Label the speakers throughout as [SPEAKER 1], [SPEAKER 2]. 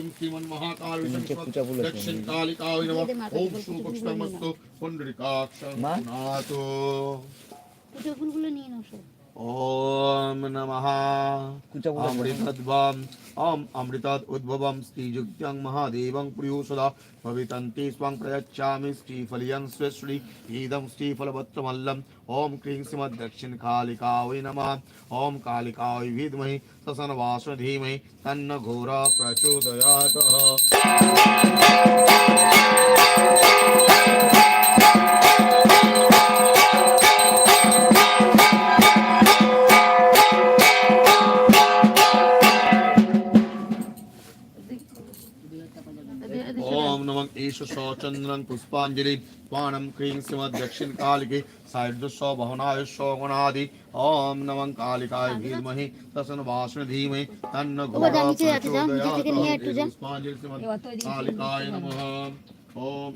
[SPEAKER 1] ক্লিং শ্রীমন্মহাকাল
[SPEAKER 2] নিচে পূজা বলেছে।
[SPEAKER 1] দক্ষিণ কালিকায় নমঃ ওম সুপক্ষমস্তু পুণ্ডরিকাক্ষং
[SPEAKER 2] মা?
[SPEAKER 1] নাতো
[SPEAKER 3] পুজো ফুলগুলো নিয়ে নাও সব
[SPEAKER 1] ॐ नमः
[SPEAKER 2] কুচা বলে
[SPEAKER 1] अमृतध्वम् ॐ अमृतात् उद्भवं श्रीयुक्त्यं महादेवं प्रियोषदा भवितन्ति स्वं प्रयच्छामि श्रीफलियं स्वश्री इदं श्रीफलवत्तमल्लम् ओम क्री श्रीमद दक्षिण कालिकावय नमः। ओम कालिकावय विमह ससन वास धीमहि तन्न घोर प्रचोदयात। चंद्रन पुष्पांजलि पाणम क्रीं सिमदक्षिण कालिके भवनाय सौ गुणादि ओम नम कालिकाय धीमहि तसन वासन धीमहि तन्न
[SPEAKER 3] पुष्पांजलि
[SPEAKER 1] सिमद कालिकाय नमः।
[SPEAKER 4] ओम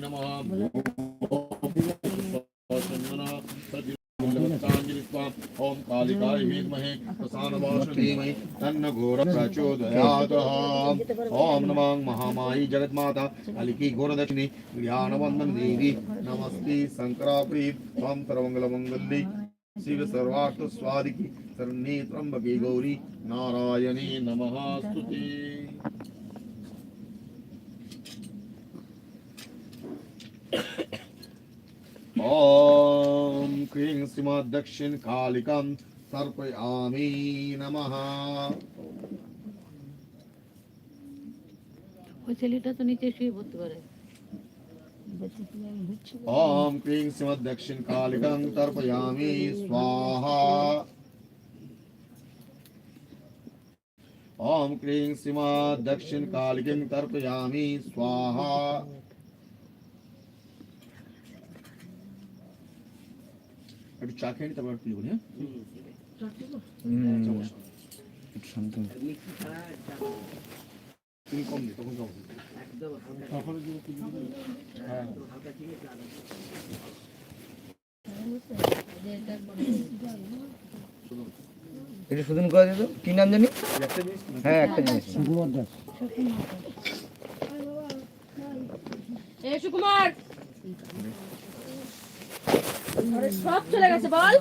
[SPEAKER 1] नमः कालिकाय विद्महे तन्न घोर नमः घोरदक्षिणी देवी, नमस्ते शंकराप्रीत, त्वं शिव सर्वार्थ स्वादिकी त्र्यम्बके गौरी, नारायणे नमः, स्तुते। ॐ क्रीं श्रीमद्दक्षिणकालिकां तर्पयामि नमः
[SPEAKER 4] ওই ছেলেটা তো নিচে শুয়ে পড়তে পারে
[SPEAKER 1] ॐ क्रीं श्रीमद्दक्षिणकालिकां तर्पयामि स्वाहा ॐ क्रीं श्रीमद्दक्षिणकालिकां तर्पयामि स्वाहा একটু চা খেয়ে তারপর তুই বলি হ্যাঁ?
[SPEAKER 2] হুম, একটু শান্ত হও।
[SPEAKER 1] তুমি কম দিই তখন কম
[SPEAKER 2] একটু শুধু করে দিত কি নাম জানি? হ্যাঁ একটা জিনিস।
[SPEAKER 4] এ সুকুমার! সব চলে গেছে বল।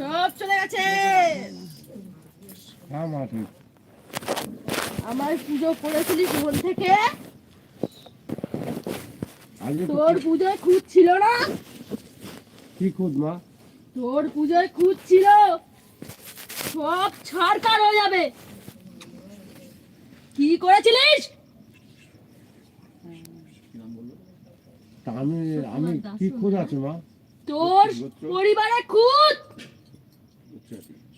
[SPEAKER 4] সব চলে গেছে। আমার পুজো করেছিলিস মন থেকে। তোর পুজোয় খুঁজ ছিল না?
[SPEAKER 5] কি খুদ মা?
[SPEAKER 4] তোর পুজোয় খুঁজ ছিল। সব ছাড়কার হয়ে যাবে। কি করেছিলিস?
[SPEAKER 5] আমি আমি কি খুদ আছে মা?
[SPEAKER 4] তোর পরিবারে খুঁজ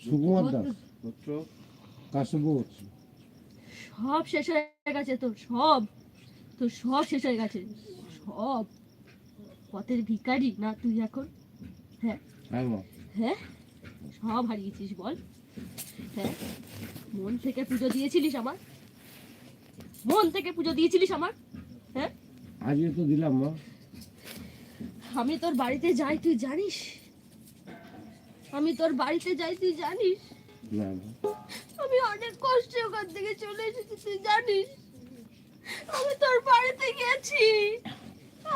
[SPEAKER 5] সুকুমার দাস। কাশ্যপ
[SPEAKER 4] সব শেষ হয়ে গেছে তোর সব। তোর সব শেষ হয়ে গেছে। সব। পথের ভিখারি না তুই এখন? হ্যাঁ।
[SPEAKER 5] হ্যাঁ
[SPEAKER 4] হ্যাঁ? সব হারিয়েছিস বল। হ্যাঁ। মন থেকে পুজো দিয়েছিলিস আমার? মন থেকে পুজো দিয়েছিলিস আমার? হ্যাঁ?
[SPEAKER 5] আজকে তো দিলাম মা।
[SPEAKER 4] আমি তোর বাড়িতে যাই তুই জানিস? আমি তোর বাড়িতে যাই তুই জানিস? আমি অনেক কষ্টে ওখান থেকে চলে এসেছি তুই জানিস? আমি তোর বাড়িতে গেছি।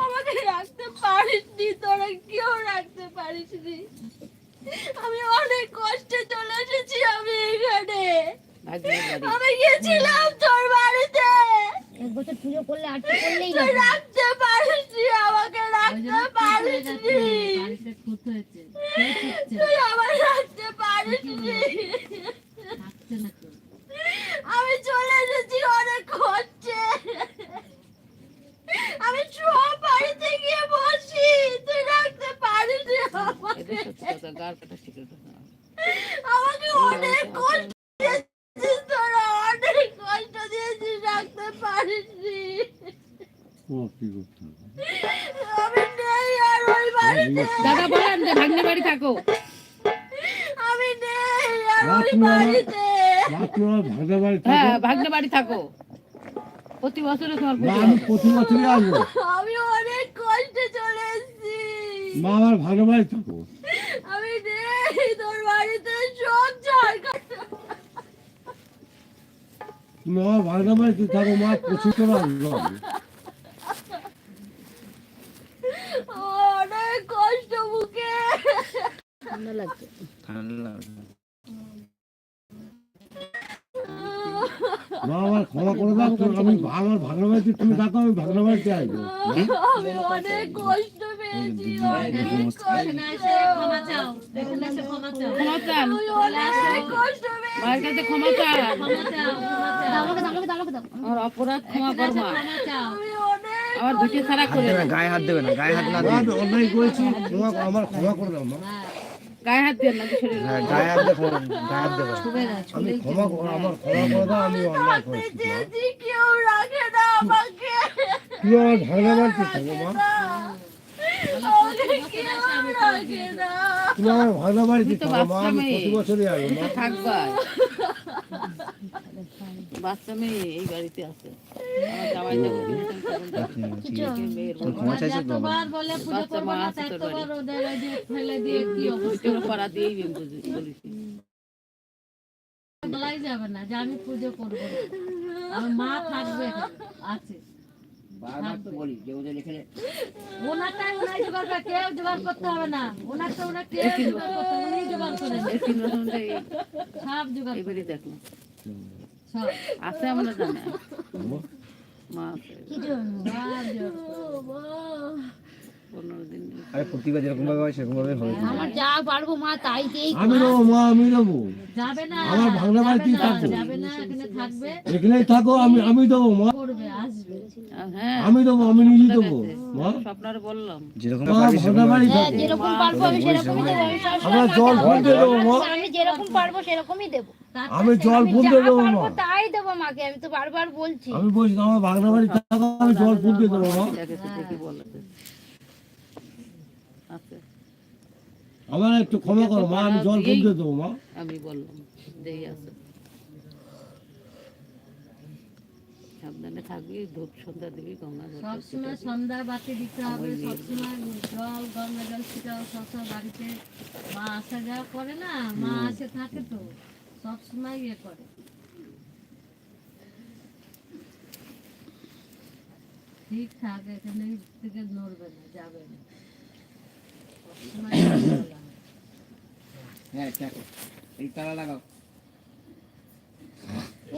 [SPEAKER 4] আমাকে রাখতে পারিসনি তোরা কেউ রাখতে পারিসনি। আমি অনেক কষ্টে চলে এসেছি আমি এখানে। আমি গেছিলাম তোর বাড়িতে।
[SPEAKER 3] এক বছর পুজো করলে আটকে করলেই
[SPEAKER 4] তুই রাখতে পারিসনি আমাকে রাখতে পারিসনি। তুই আমার রাখতে পারিসনি। আমি চলে এসেছি অনেক কষ্টে আমি সব বাড়িতে গিয়ে বসি তুই রাখতে পারিস আমাকে। আমাকে অনেক কষ্ট দিয়েছিস তোরা অনেক কষ্ট দিয়েছিস আমি নেই আর ওই বাড়িতে।
[SPEAKER 6] দাদা বলেন যে ভাগ্নে বাড়ি থাকো।
[SPEAKER 4] আমি নেই আর ওই বাড়িতে।
[SPEAKER 5] বাড়ি
[SPEAKER 6] হ্যাঁ ভাগ্নে বাড়ি থাকো। প্রতি বছরে তোমার
[SPEAKER 5] আমি প্রতি বছরই আসব।
[SPEAKER 4] আমি অনেক
[SPEAKER 5] মা আমার ভালো বাড়ি থাকো।
[SPEAKER 4] আমি নেই তোর বাড়িতে সংসার করতে
[SPEAKER 5] আমার ভালো থাকো মা প্রচুর করে আমি।
[SPEAKER 4] অনেক কষ্ট মুখে
[SPEAKER 3] ঠান্ডা লাগছে।
[SPEAKER 5] মা আমার ক্ষমা করে দাও আমি বাড়িতে তুমি থাকো আমি ভালো বাড়িতে আসব
[SPEAKER 4] আমি অনেক কষ্ট
[SPEAKER 6] আমার অপরাধ ক্ষমা কর মা
[SPEAKER 4] আমি অনেক
[SPEAKER 6] আমার ভিটে ছাড়া করে
[SPEAKER 2] গায়ে হাত দেবে না গায়ে হাত না
[SPEAKER 5] আমি অন্যায় করেছি ক্ষমা আমার ক্ষমা করে দাও মা
[SPEAKER 6] হাত দিয়ে না শরীরে
[SPEAKER 2] গায়ে হাত দেবে
[SPEAKER 5] আমি ক্ষমা আমার ক্ষমা করে দাও মা। তুমি আমার ভালো বাড়িতে থাকো মা আমি প্রতি বছরই আসব মা।
[SPEAKER 6] থাকবা বাচ্চা মেয়ে এই বাড়িতে আছে। মেয়ের
[SPEAKER 2] ক্ষমা চাইছো তো বাবা?
[SPEAKER 6] আছে।
[SPEAKER 7] বলাই যাবে না যে মা থাকবে এখানে, ওনারটাই ওনাই জোগাড় করে কেউ জোগাড় করতে হবে না। ওনারটা ওনার কেউ জোগাড় করতে হবে না, জোগাড় করে
[SPEAKER 6] এই তিন রকমটা
[SPEAKER 7] সব জোগাড়
[SPEAKER 6] এই দেখো।
[SPEAKER 7] সব।
[SPEAKER 6] আছে আমরা জানি। মা
[SPEAKER 3] কিছু
[SPEAKER 7] সব জোগাড়।
[SPEAKER 6] পনেরো দিন
[SPEAKER 2] আরে প্রতিবার যেরকম ভাবে হয় সেরকম ভাবে হবে
[SPEAKER 3] আমার যা পারব মা তাই
[SPEAKER 5] আমি দেবো মা আমি দেবো
[SPEAKER 7] যাবে না
[SPEAKER 5] আমার ভাঙনা বাড়িতেই
[SPEAKER 7] যাবে যাবে না এখানে থাকবে।
[SPEAKER 5] এখানেই থাকো আমি আমি দেবো মা।
[SPEAKER 7] করবে আসবে।
[SPEAKER 6] হ্যাঁ
[SPEAKER 5] আমি দেবো আমি নিজেই দেবো মা।
[SPEAKER 6] স্বপ্নার বললাম।
[SPEAKER 2] যেরকম পারবি
[SPEAKER 5] ভাঙনা বাড়ি
[SPEAKER 3] যেরকম পারব আমি সেরকমই দেবো।
[SPEAKER 5] আমরা জল দেবো মা।
[SPEAKER 3] আমি যেরকম পারব সেরকমই দেবো।
[SPEAKER 5] আমি জল
[SPEAKER 3] আমি
[SPEAKER 5] দেবো মা।
[SPEAKER 3] তাই দেবো মাকে আমি তো বারবার বলছি।
[SPEAKER 5] আমি বলছি আমার ভাঙনা বাড়ি থাকো আমি জল ফুলতে দেবো মা
[SPEAKER 6] দেখে তো দেখি বলেছে আছে
[SPEAKER 5] আমার একটু ক্ষমা করো মা আমি জল ফুলতে দেবো মা।
[SPEAKER 6] আমি বললাম দেই আছে। সাবধানে থাকবি ধূপ সন্ধ্যা দিবি গঙ্গা
[SPEAKER 7] সবসময় সন্ধ্যা বাতি দিতে হবে সবসময় জল গঙ্গা জল ছিটাও সবসময় বাড়িতে মা আসা যাওয়া করে না মা আসে থাকে তো সবসময় ইয়ে করে। ঠিকঠাক এখানে থেকে নড়বে না যাবে না। হয়।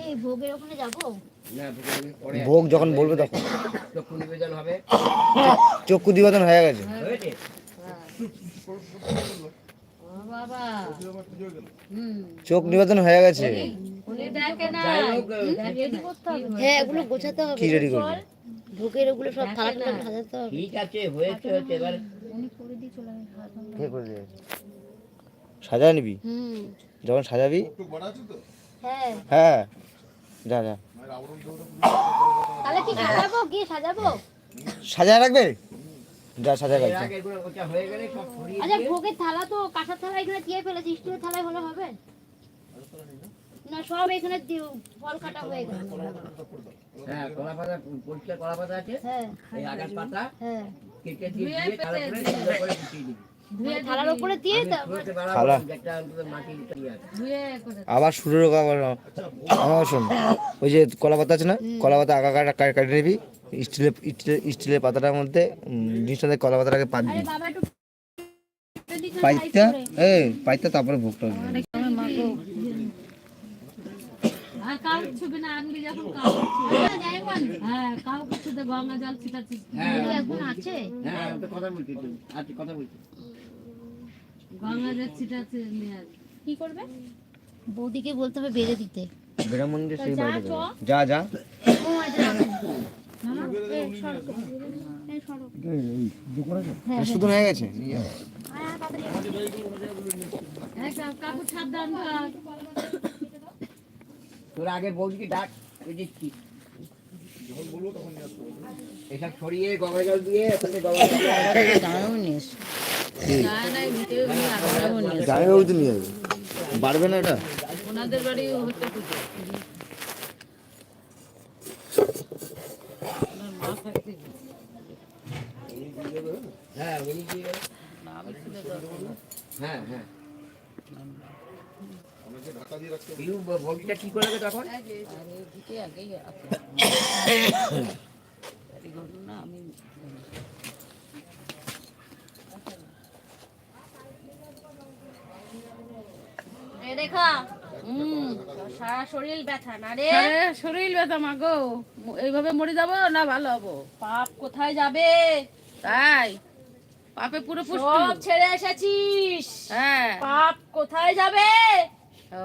[SPEAKER 3] এই ভোগের ওখানে যাব?
[SPEAKER 2] ভোগ যখন বলবে তখন। চক্ষু নিবেদন হয়ে গেছে।
[SPEAKER 7] ও
[SPEAKER 2] চোখ নিবেদন হয়ে গেছে।
[SPEAKER 3] হ্যাঁ। এগুলো গোছাতে হবে।
[SPEAKER 2] কি রেডি করবে?
[SPEAKER 3] ভোগের ওগুলো সব থালা সাজাতে হবে। করে দিয়ে চলে গেছে
[SPEAKER 2] কে করে দিয়েছে সাজায় নিবি?
[SPEAKER 3] হুম।
[SPEAKER 2] যখন সাজাবি?
[SPEAKER 3] হ্যাঁ।
[SPEAKER 2] হ্যাঁ। যা যা।
[SPEAKER 3] তাহলে কি সাজাবো? সাজাবো?
[SPEAKER 2] সাজায় রাখবে? যা সাজায় রাখবে।
[SPEAKER 3] আচ্ছা ভোগের থালা তো কাঁসার থালা এখানে দিয়ে ফেলেছি স্টিলের থালায় হলে হবে? না সব এখানে দিয়ে- ফল কাটা হয়ে গেছে।
[SPEAKER 8] হ্যাঁ কলা পাতা পরিষ্কার কলা পাতা আছে।
[SPEAKER 3] হ্যাঁ।
[SPEAKER 8] এই আগার পাতা।
[SPEAKER 3] হ্যাঁ।
[SPEAKER 8] কেটে দিয়ে দিয়ে তারপরে সুন্দর করে কুচিয়ে দিবি।
[SPEAKER 3] থালার উপরে দিয়ে তারপর
[SPEAKER 8] ধুতে পারা
[SPEAKER 2] খালা।
[SPEAKER 8] একটা অন্তত মাটির আছে
[SPEAKER 7] ধুয়ে করে
[SPEAKER 2] আবার সুরের আবার। আমার শোন। ওই যে কলা পাতা আছে না? কলা পাতা আগা কাটা কাট- কেটে নিবি। স্টিলের স্টিলের স্টিলের পাতাটার মধ্যে জিনিসটাতে কলা পাতাটাকে পাত দিবি পাইতা এই পাইতা তারপরে ভোগটা।
[SPEAKER 7] আর কাউ ছবি না আনবি যখন কাউ হ্যাঁ কাউ কিছু দে গঙ্গা জল ছিটাচ্ছি
[SPEAKER 3] এখন আছে?
[SPEAKER 8] হ্যাঁ কথা বলছি আজকে কথা বলছি?
[SPEAKER 7] গঙ্গা জল ছিটাচ্ছে
[SPEAKER 3] কি করবে? বৌদিকে বলতে হবে বেড়ে দিতে।
[SPEAKER 2] বেড়া মন্দির সেই যা যা।
[SPEAKER 3] হ্যাঁ,
[SPEAKER 2] শুধু হয়ে গেছে।
[SPEAKER 3] হ্যাঁ,
[SPEAKER 7] কাকু সাবধান থাক।
[SPEAKER 8] তোর আগে বৌদিকে ডাক ওই দিচ্ছি এসব ছড়িয়ে গঙ্গা জল দিয়ে ওখানে গঙ্গা জল দিয়ে
[SPEAKER 2] নিয়ে বাড়বে না এটা?
[SPEAKER 6] ওনাদের বাড়ি হচ্ছে
[SPEAKER 8] হ্যাঁ
[SPEAKER 6] না
[SPEAKER 8] হ্যাঁ হ্যাঁ। কি তখন?
[SPEAKER 4] দেখা সারা শরীর ব্যথা না রে?
[SPEAKER 6] শরীর ব্যথা মা গো। এইভাবে মরে যাব না ভালো হব?
[SPEAKER 4] পাপ কোথায় যাবে?
[SPEAKER 6] তাই? পাপে পুরো
[SPEAKER 4] সব ছেড়ে এসেছিস।
[SPEAKER 6] হ্যাঁ।
[SPEAKER 4] পাপ কোথায় যাবে?
[SPEAKER 6] ও?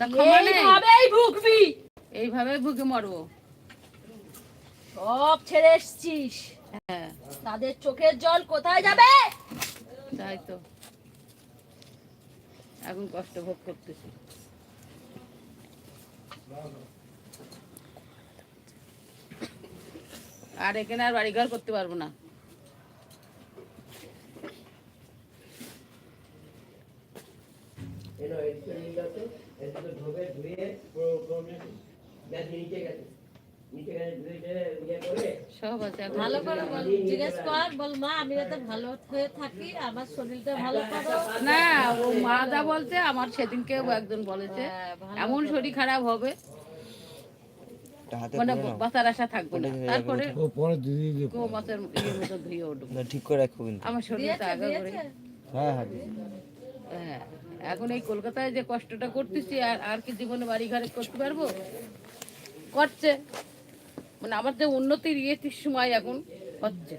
[SPEAKER 4] এইভাবেই ভুগবি।
[SPEAKER 6] এইভাবে ভুগে মরবো।
[SPEAKER 4] সব ছেড়ে এসেছিস।
[SPEAKER 6] হ্যাঁ।
[SPEAKER 4] তাদের চোখের জল কোথায় যাবে?
[SPEAKER 6] তাই তো। এখন কষ্ট ভোগ করতেছি। আর এখানে আর বাড়িঘর করতে পারব না।
[SPEAKER 8] এনো এদিকে নিয়ে যাচ্ছে এদিকে ধোবে ধুয়ে গ্যাস নিচে গেছে। ইয়ে করে
[SPEAKER 6] সব আছে।
[SPEAKER 7] ভালো করে বল জিজ্ঞেস কর বল মা আমি যাতে ভালো হয়ে থাকি আমার শরীরটা ভালো করো।
[SPEAKER 6] না ও মাদা বলতে আমার সেদিনকে একজন বলেছে
[SPEAKER 7] হ্যাঁ,
[SPEAKER 6] এমন শরীর খারাপ হবে মানে। বাঁচার আশা থাকবে না। তারপরে মাছের ইয়ের মতো ধুয়ে উঠবো।
[SPEAKER 2] ঠিক করে
[SPEAKER 6] আমার শরীরটা আগে করে
[SPEAKER 2] হ্যাঁ হ্যাঁ
[SPEAKER 6] হ্যাঁ। এখন এই কলকাতায় যে কষ্টটা করতেছি, আর আর কি জীবনে বাড়ি ঘরে করতে পারব? করছে। মানে আমার যে উন্নতির ইয়েটির সময় এখন হচ্ছে।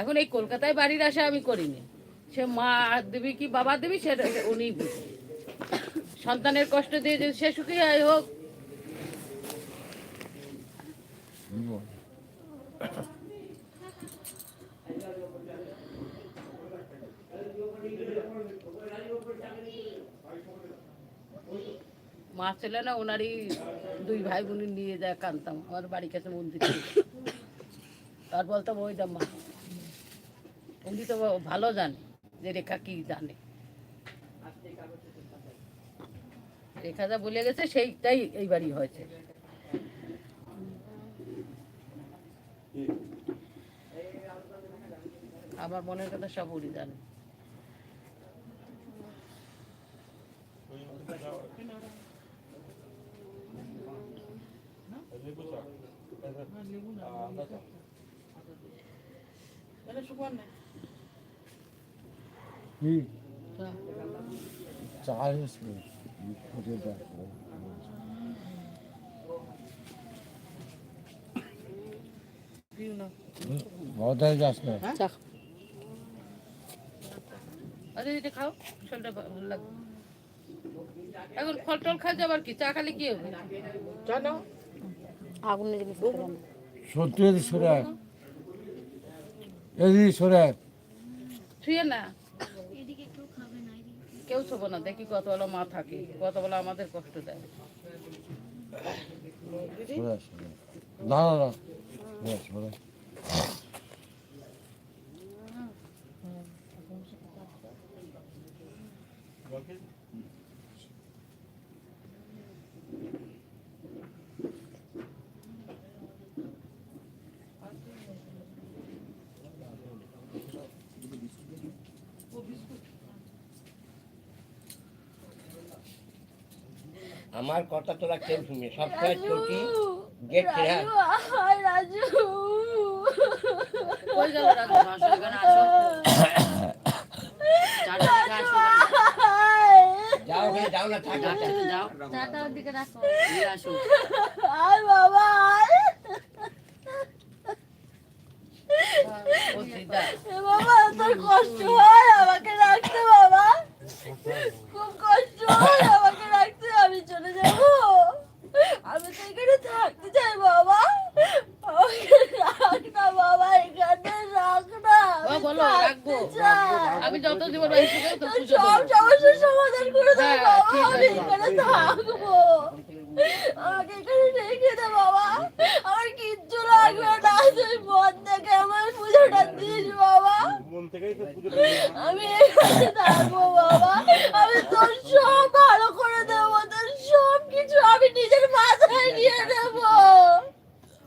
[SPEAKER 6] এখন এই কলকাতায় বাড়ির আশা আমি করিনি। সে মা দেবী কি বাবা দেবী, সেটা উনি সন্তানের কষ্ট দিয়ে যদি সে সুখী হোক মা ছিল না, ওনারই দুই ভাই বোন নিয়ে যায় কানতাম, আমার বাড়ির কাছে মন্দির। আর বলতাম ওই দাম মা। উনি তো ভালো জানে, যে রেখা কি জানে। রেখা যা বলে গেছে, সেইটাই এই বাড়ি হয়েছে। আমার মনের কথা সব উনি জানে। আরে এটা খাও শরীরটা ভালো লাগবে এখন ফল টল খাওয়া যাবার কি চা খালি কি হবে জানো
[SPEAKER 5] সত্যি সরে। এদিকে সরে আয়।
[SPEAKER 6] না কেউ ছোব না দেখি কতবেলা মা থাকে কতবেলা আমাদের কষ্ট দেয়।
[SPEAKER 5] না না না সরে
[SPEAKER 8] আমার কথা তোরা কেউ শুনে সবসময় চটি গেট ছেড়ে
[SPEAKER 4] রাজু।
[SPEAKER 6] কই গেল রাজু? আসো এখানে আসো চাটা খেয়ে আসো
[SPEAKER 4] আয়।
[SPEAKER 8] যাও ওখানে যাও না থাক।
[SPEAKER 6] যাও, যাও
[SPEAKER 7] চাটা ওদিকে রাখো।
[SPEAKER 6] আসো।
[SPEAKER 4] আয় বাবা তোর কষ্ট হয় আমাকে রাখতে বাবা। খুব কষ্ট হয় চলে যাব? আমি তো এখানে থাকতে চাই বাবা। আমাকে রাখ না বাবা এখানে রাখ না আমি
[SPEAKER 6] বলো, রাখব। আমি যত জীবন বাঁচতে পারি তো
[SPEAKER 4] তোর
[SPEAKER 6] পুজো
[SPEAKER 4] সব সমস্যার সমাধান করে দেবে
[SPEAKER 6] হ্যাঁ,
[SPEAKER 4] বাবা। আমি এখানে থাকব। আমাকে এখানে রেখে দে বাবা। আমার কিচ্ছু লাগবে না। তুই মন থেকে আমার পুজোটা দিস বাবা। আমি এখানে থাকব বাবা।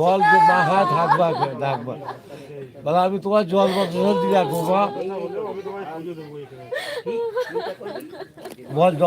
[SPEAKER 5] বল যে মা হ্যাঁ থাকবা থাকবা বলে, আমি তোমার জল বদল দিয়ে রাখব বল, জল